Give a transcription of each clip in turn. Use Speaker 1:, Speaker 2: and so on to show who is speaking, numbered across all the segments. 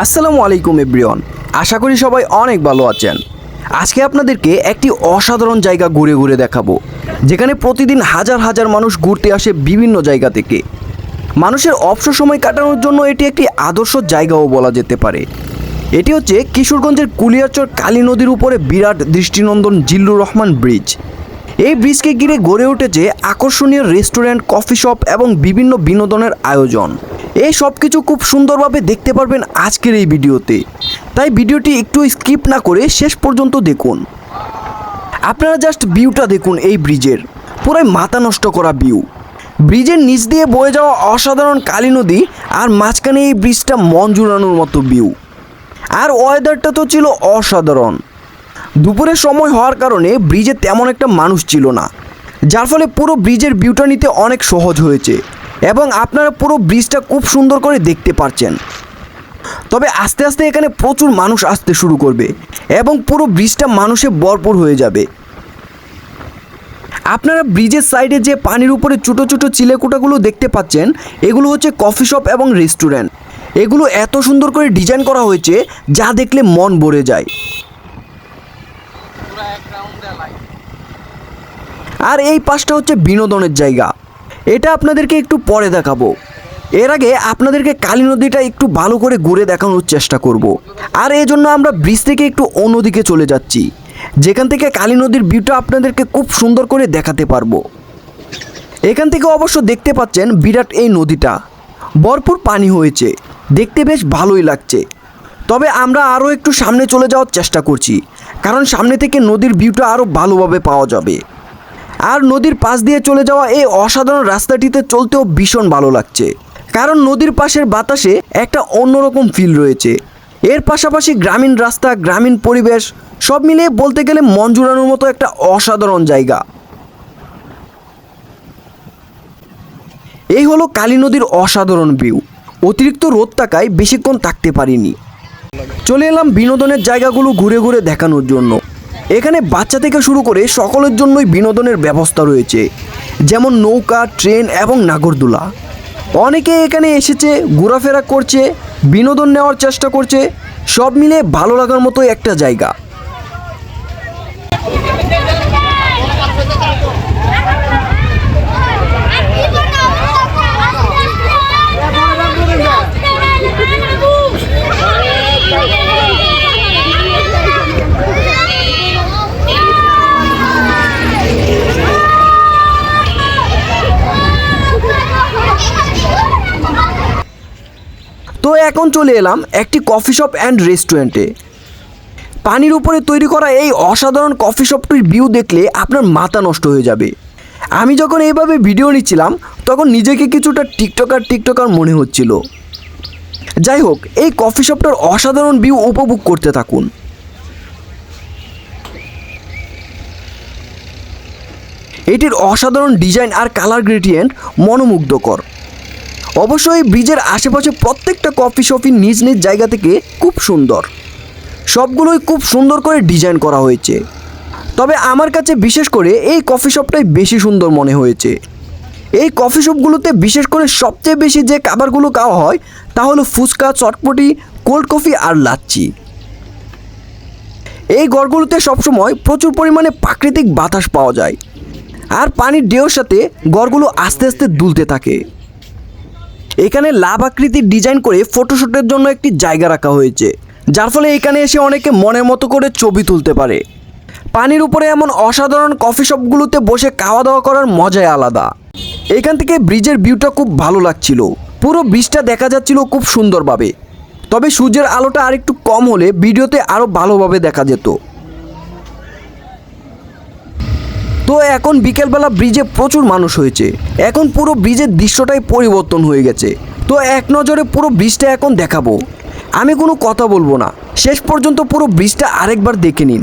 Speaker 1: আসসালামু আলাইকুম এভরিওয়ান। আশা করি সবাই অনেক ভালো আছেন। আজকে আপনাদেরকে একটি অসাধারণ জায়গা ঘুরে ঘুরে দেখাবো, যেখানে প্রতিদিন হাজার হাজার মানুষ ঘুরতে আসে বিভিন্ন জায়গা থেকে। মানুষের অবসর সময় কাটানোর জন্য এটি একটি আদর্শ জায়গাও বলা যেতে পারে। এটি হচ্ছে কিশোরগঞ্জের কুলিয়ারচর কালী নদীর উপরে বিরাট দৃষ্টিনন্দন জিল্লুর রহমান ব্রিজ। এই ব্রিজকে ঘিরে গড়ে উঠেছে আকর্ষণীয় রেস্টুরেন্ট, কফি শপ এবং বিভিন্ন বিনোদনের আয়োজন। এই সব কিছু খুব সুন্দরভাবে দেখতে পারবেন আজকের এই ভিডিওতে। তাই ভিডিওটি একটু স্কিপ না করে শেষ পর্যন্ত দেখুন। আপনারা জাস্ট ভিউটা দেখুন এই ব্রিজের, পুরাই মাথা নষ্ট করা ভিউ। ব্রিজের নিচ দিয়ে বয়ে যাওয়া অসাধারণ কালী নদী আর মাঝখানে এই ব্রিজটা মন জুড়ানোর মতো ভিউ। আর ওয়েদারটা তো ছিল অসাধারণ। দুপুরের সময় হওয়ার কারণে ব্রিজে তেমন একটা মানুষ ছিল না, যার ফলে পুরো ব্রিজের ভিউটা নিতে অনেক সহজ হয়েছে। এবং আপনারা পুরো ব্রিজটা খুব সুন্দর করে দেখতে পারছেন। তবে আস্তে আস্তে এখানে প্রচুর মানুষ আসতে শুরু করবে এবং পুরো ব্রিজটা মানুষে ভরপুর হয়ে যাবে। আপনারা ব্রিজের সাইডে যে পানির উপরে ছোটো ছোটো চিলেকুটাগুলো দেখতে পাচ্ছেন, এগুলো হচ্ছে কফি শপ এবং রেস্টুরেন্ট। এগুলো এত সুন্দর করে ডিজাইন করা হয়েছে, যা দেখলে মন ভরে যায়। আর এই পাশটা হচ্ছে বিনোদনের জায়গা। এটা আপনাদেরকে একটু পরে দেখাবো। এর আগে আপনাদেরকে কালী নদীটা একটু ভালো করে ঘুরে দেখানোর চেষ্টা করব। আর এই জন্য আমরা ব্রিজ থেকে একটু অন্যদিকে চলে যাচ্ছি। যেখান থেকে কালী নদীর ভিউটা আপনাদেরকে খুব সুন্দর করে দেখাতে পারব। এখান থেকে অবশ্য দেখতে পাচ্ছেন বিরাট এই নদীটা। ভরপুর পানি হয়েছে। দেখতে বেশ ভালোই লাগছে। তবে আমরা আরও একটু সামনে চলে যাওয়ার চেষ্টা করছি। কারণ সামনে থেকে নদীর ভিউটা আরও ভালোভাবে পাওয়া যাবে। আর নদীর পাশ দিয়ে চলে যাওয়া এই অসাধারণ রাস্তাটিতে চলতেও ভীষণ ভালো লাগছে। কারণ নদীর পাশের বাতাসে একটা অন্যরকম ফিল রয়েছে। এর পাশাপাশি গ্রামীণ রাস্তা, গ্রামীণ পরিবেশ, সব মিলিয়ে বলতে গেলে মন জুড়ানোর মতো একটা অসাধারণ জায়গা। এই হলো কালী নদীর অসাধারণ ভিউ অতিরিক্ত রোদ থাকায় বেশিক্ষণ থাকতে পারিনি। চলে এলাম বিনোদনের জায়গাগুলো ঘুরে ঘুরে দেখানোর জন্য। এখানে বাচ্চা থেকে শুরু করে সকলের জন্যই বিনোদনের ব্যবস্থা রয়েছে, যেমন নৌকা, ট্রেন এবং নাগরদোলা। অনেকে এখানে এসেছে, ঘোরাফেরা করছে, বিনোদন নেওয়ার চেষ্টা করছে, সব মিলে ভালো লাগার মতো একটা জায়গা। এখন চলে এলাম একটি কফি শপ অ্যান্ড রেস্টুরেন্টে পানির উপরে তৈরি করা এই অসাধারণ কফি শপটির ভিউ দেখলে আপনার মাথা নষ্ট হয়ে যাবে। আমি যখন এইভাবে ভিডিও নিচ্ছিলাম, তখন নিজেকে কিছুটা টিকটকার টিকটকার মনে হচ্ছিল। যাই হোক, এই কফি শপটার অসাধারণ ভিউ উপভোগ করতে থাকুন। এটির অসাধারণ ডিজাইন আর কালার গ্রেডিয়েন্ট মনোমুগ্ধকর। অবশ্য এই ব্রিজের আশেপাশে প্রত্যেকটা কফি শপই নিজ নিজ জায়গা থেকে খুব সুন্দর। সবগুলোই খুব সুন্দর করে ডিজাইন করা হয়েছে। তবে আমার কাছে বিশেষ করে এই কফি শপটাই বেশি সুন্দর মনে হয়েছে। এই কফি শপগুলোতে বিশেষ করে সবচেয়ে বেশি যে খাবারগুলো খাওয়া হয়, তা হলো ফুচকা, চটপটি কোল্ড কফি আর লাচ্ছি। এই গড়গুলোতে সবসময় প্রচুর পরিমাণে প্রাকৃতিক বাতাস পাওয়া যায়। আর পানির ঢেউর সাথে গড়গুলো আস্তে আস্তে দুলতে থাকে। এখানে লাভ আকৃতির ডিজাইন করে ফটোশ্যুটের জন্য একটি জায়গা রাখা হয়েছে, যার ফলে এখানে এসে অনেকে মনের মতো করে ছবি তুলতে পারে। পানির উপরে এমন অসাধারণ কফি শপগুলোতে বসে খাওয়া দাওয়া করার মজাই আলাদা। এখান থেকে ব্রিজের ভিউটা খুব ভালো লাগছিল। পুরো ব্রিজটা দেখা যাচ্ছিল খুব সুন্দরভাবে। তবে সূর্যের আলোটা আরেকটু কম হলে ভিডিওতে আরও ভালোভাবে দেখা যেত। তো এখন বিকেলবেলা ব্রিজে প্রচুর মানুষ হয়েছে। এখন পুরো ব্রিজের দৃশ্যটাই পরিবর্তন হয়ে গেছে। তো এক নজরে পুরো ব্রিজটা এখন দেখাবো। আমি কোনো কথা বলব না। শেষ পর্যন্ত পুরো ব্রিজটা আরেকবার দেখে নিন।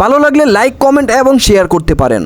Speaker 1: ভালো লাগলে লাইক কমেন্ট এবং শেয়ার করতে পারেন।